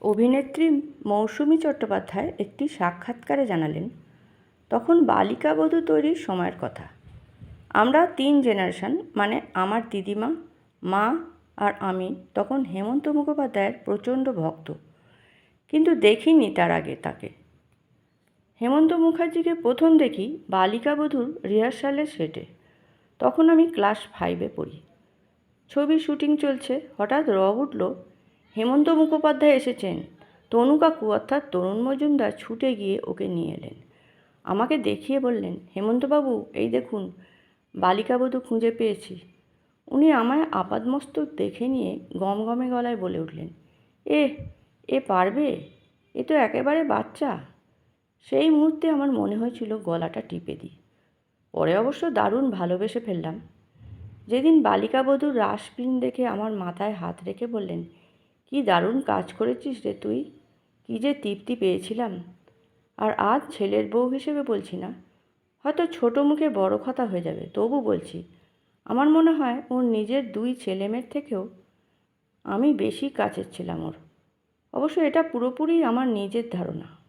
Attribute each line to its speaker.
Speaker 1: অভিনেত্রী মৌসুমী চট্টোপাধ্যায় একটি সাক্ষাৎকারে জানালেন, তখন বালিকা বধূ তৈরির সময়ের কথা। আমরা তিন জেনারেশন মানে আমার দিদিমা, মা আর আমি, তখন হেমন্ত মুখোপাধ্যায়ের প্রচণ্ড ভক্ত। কিন্তু দেখিনি তার আগে তাকে। হেমন্ত মুখার্জিকে প্রথম দেখি বালিকা বধূর রিহার্সালের সেটে। তখন আমি ক্লাস ফাইভে পড়ি। ছবি শুটিং চলছে, হঠাৎ রব উঠল হেমন্ত মুখোপাধ্যায় এসেছেন। তনু কাকু অর্থাৎ তরুণ মজুমদার ছুটে গিয়ে ওকে নিয়ে এলেন। আমাকে দেখিয়ে বললেন, হেমন্তবাবু, এই দেখুন বালিকাবধূ খুঁজে পেয়েছি। উনি আমায় আপাদমস্তক দেখে নিয়ে গমগমে গলায় বলে উঠলেন, এ এ পারবে? এ তো একেবারে বাচ্চা। সেই মুহূর্তে আমার মনে হয়েছিল গলাটা টিপে দিই। পরে অবশ্য দারুণ ভালোবেসে ফেললাম। যেদিন বালিকাবধূর রাসপিন দেখে আমার মাথায় হাত রেখে বললেন কি দারুণ কাজ করেছিস রে তুই। কি যে তৃপ্তি পেয়েছিলাম। আর আজ ছেলের বউ হিসেবে বলছি না। হয়তো ছোট মুখে বড় কথা হয়ে যাবে, তবু বলছি, আমার মনে হয় ওর নিজের দুই ছেলেমেয়ের থেকেও আমি বেশি কাছের ছিলাম ওর। অবশ্য এটা পুরোপুরি আমার নিজের ধারণা।